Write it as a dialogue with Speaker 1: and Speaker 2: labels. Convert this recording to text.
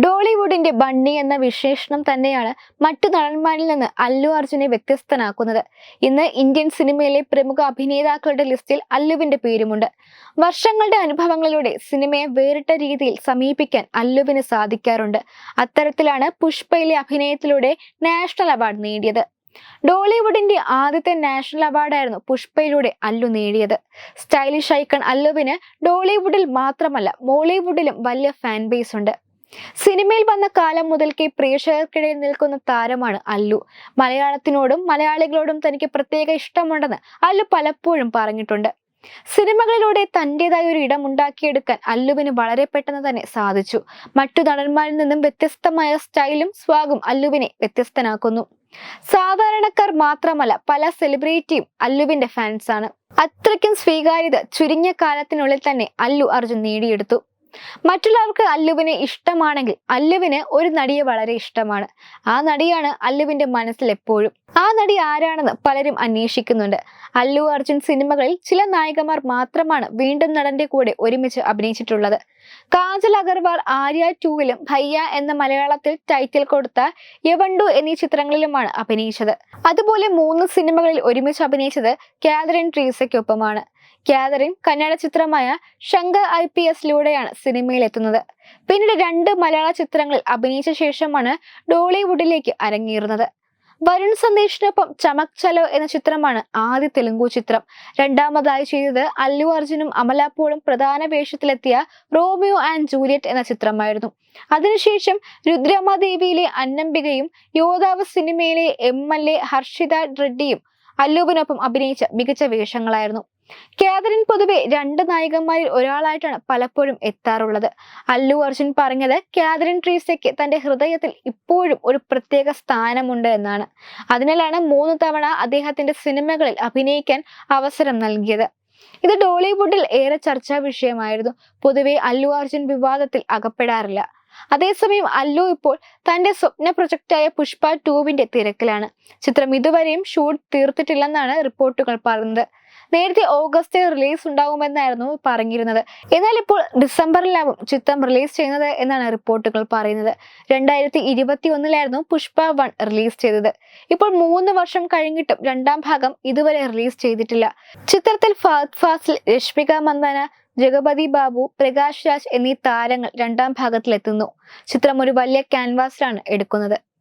Speaker 1: ഡോളിവുഡിന്റെ bunny എന്ന വിശേഷണം തന്നെയാണ് മറ്റു നടന്മാരിൽ നിന്ന് അല്ലു അർജുനെ വ്യത്യസ്തനാക്കുന്നത്. ഇന്ന് ഇന്ത്യൻ സിനിമയിലെ പ്രമുഖ അഭിനേതാക്കളുടെ ലിസ്റ്റിൽ അല്ലുവിന്റെ പേരുമുണ്ട്. വർഷങ്ങളുടെ അനുഭവങ്ങളിലൂടെ സിനിമയെ വേറിട്ട രീതിയിൽ സമീപിക്കാൻ അല്ലുവിന് സാധിക്കാറുണ്ട്. അത്തരത്തിലാണ് പുഷ്പയിലെ അഭിനയത്തിലൂടെ നാഷണൽ അവാർഡ് നേടിയത്. ഡോളിവുഡിന്റെ ആദ്യത്തെ നാഷണൽ അവാർഡായിരുന്നു പുഷ്പയിലൂടെ അല്ലു നേടിയത്. സ്റ്റൈലിഷ് ഐക്കൺ അല്ലുവിന് ഡോളിവുഡിൽ മാത്രമല്ല മോളിവുഡിലും വലിയ ഫാൻ ബേസ് ഉണ്ട്. സിനിമയിൽ വന്ന കാലം മുതൽക്കേ പ്രേക്ഷകർക്കിടയിൽ നിൽക്കുന്ന താരമാണ് അല്ലു. മലയാളത്തിനോടും മലയാളികളോടും തനിക്ക് പ്രത്യേക ഇഷ്ടമുണ്ടെന്ന് അല്ലു പലപ്പോഴും പറഞ്ഞിട്ടുണ്ട്. സിനിമകളിലൂടെ തന്റെതായ ഒരു ഇടം ഉണ്ടാക്കിയെടുക്കാൻ അല്ലുവിന് വളരെ പെട്ടെന്ന് തന്നെ സാധിച്ചു. മറ്റു നടന്മാരിൽ നിന്നും വ്യത്യസ്തമായ സ്റ്റൈലും സ്വാഗും അല്ലുവിനെ വ്യത്യസ്തനാക്കുന്നു. സാധാരണക്കാർ മാത്രമല്ല പല സെലിബ്രിറ്റിയും അല്ലുവിന്റെ ഫാൻസാണ്. അത്രയ്ക്കും സ്വീകാര്യത ചുരുങ്ങിയ കാലത്തിനുള്ളിൽ തന്നെ അല്ലു അർജുൻ നേടിയെടുത്തു. മറ്റുള്ളവർക്ക് അല്ലുവിനെ ഇഷ്ടമാണെങ്കിൽ അല്ലുവിന് ഒരു നടിയെ വളരെ ഇഷ്ടമാണ്. ആ നടിയാണ് അല്ലുവിന്റെ മനസ്സിൽ എപ്പോഴും. ആ നടി ആരാണെന്ന് പലരും അന്വേഷിക്കുന്നുണ്ട്. അല്ലു അർജുൻ സിനിമകളിൽ ചില നായികമാർ മാത്രമാണ് വീണ്ടും നടന്റെ കൂടെ ഒരുമിച്ച് അഭിനയിച്ചിട്ടുള്ളത്. കാജൽ അഗർവാൾ ആര്യ ടൂവിലും ഭയ്യ എന്ന മലയാളത്തിൽ ടൈറ്റിൽ കൊടുത്ത യവണ്ടു എന്നീ ചിത്രങ്ങളിലുമാണ് അഭിനയിച്ചത്. അതുപോലെ മൂന്ന് സിനിമകളിൽ ഒരുമിച്ച് അഭിനയിച്ചത് കാതറിൻ ട്രീസയ്ക്കൊപ്പമാണ്. കാതറിൻ കന്നഡ ചിത്രമായ ശങ്കർ ഐ പി എസിലൂടെയാണ് സിനിമയിൽ എത്തുന്നത് പിന്നീട് രണ്ട് മലയാള ചിത്രങ്ങളിൽ അഭിനയിച്ച ശേഷമാണ് ഡോളിവുഡിലേക്ക് അരങ്ങേറുന്നത്. വരുൺ സന്ദേശിനൊപ്പം ചമക് ചലോ എന്ന ചിത്രമാണ് ആദ്യ തെലുങ്കു ചിത്രം. രണ്ടാമതായി ചെയ്തത് അല്ലു അർജുനും അമലാപ്പോളും പ്രധാന വേഷത്തിലെത്തിയ റോമിയോ ആൻഡ് ജൂലിയറ്റ് എന്ന ചിത്രമായിരുന്നു. അതിനുശേഷം രുദ്രമാദേവിയിലെ അന്നംബികയും യോദാവ് സിനിമയിലെ എം എൽ എ ഹർഷിത റെഡ്ഡിയും അല്ലുവിനൊപ്പം അഭിനയിച്ച മികച്ച വേഷങ്ങളായിരുന്നു. കാതറിൻ പൊതുവെ രണ്ട് നായികന്മാരിൽ ഒരാളായിട്ടാണ് പലപ്പോഴും എത്താറുള്ളത്. അല്ലു അർജുൻ പറഞ്ഞത് കാതറിൻ ട്രീസയ്ക്ക് തന്റെ ഹൃദയത്തിൽ ഇപ്പോഴും ഒരു പ്രത്യേക സ്ഥാനമുണ്ട് എന്നാണ്. അതിനാലാണ് മൂന്ന് തവണ അദ്ദേഹത്തിന്റെ സിനിമകളിൽ അഭിനയിക്കാൻ അവസരം നൽകിയത്. ഇത് ഡോളിവുഡിൽ ഏറെ ചർച്ചാ വിഷയമായിരുന്നു. പൊതുവെ അല്ലു അർജുൻ വിവാദത്തിൽ അകപ്പെടാറില്ല. അതേസമയം അല്ലു ഇപ്പോൾ തന്റെ സ്വപ്ന പ്രൊജക്റ്റായ പുഷ്പ ടൂവിന്റെ തിരക്കിലാണ്. ചിത്രം ഇതുവരെയും ഷൂട്ട് തീർത്തിട്ടില്ലെന്നാണ് റിപ്പോർട്ടുകൾ പറയുന്നത്. നേരത്തെ ഓഗസ്റ്റിൽ റിലീസ് ഉണ്ടാകുമെന്നായിരുന്നു പറഞ്ഞിരുന്നത്. എന്നാൽ ഇപ്പോൾ ഡിസംബറിലാവും ചിത്രം റിലീസ് ചെയ്യുന്നത് എന്നാണ് റിപ്പോർട്ടുകൾ പറയുന്നത്. രണ്ടായിരത്തി ഇരുപത്തി ഒന്നിലായിരുന്നു പുഷ്പ വൺ റിലീസ് ചെയ്തത്. ഇപ്പോൾ മൂന്ന് വർഷം കഴിഞ്ഞിട്ടും രണ്ടാം ഭാഗം ഇതുവരെ റിലീസ് ചെയ്തിട്ടില്ല. ചിത്രത്തിൽ ഫഹദ് ഫാസിൽ രശ്മിക മന്ദന ജഗപതി ബാബു പ്രകാശ് രാജ് എന്നീ താരങ്ങൾ രണ്ടാം ഭാഗത്തിലെത്തുന്നു. ചിത്രം ഒരു വലിയ ക്യാൻവാസിലാണ് എടുക്കുന്നത്.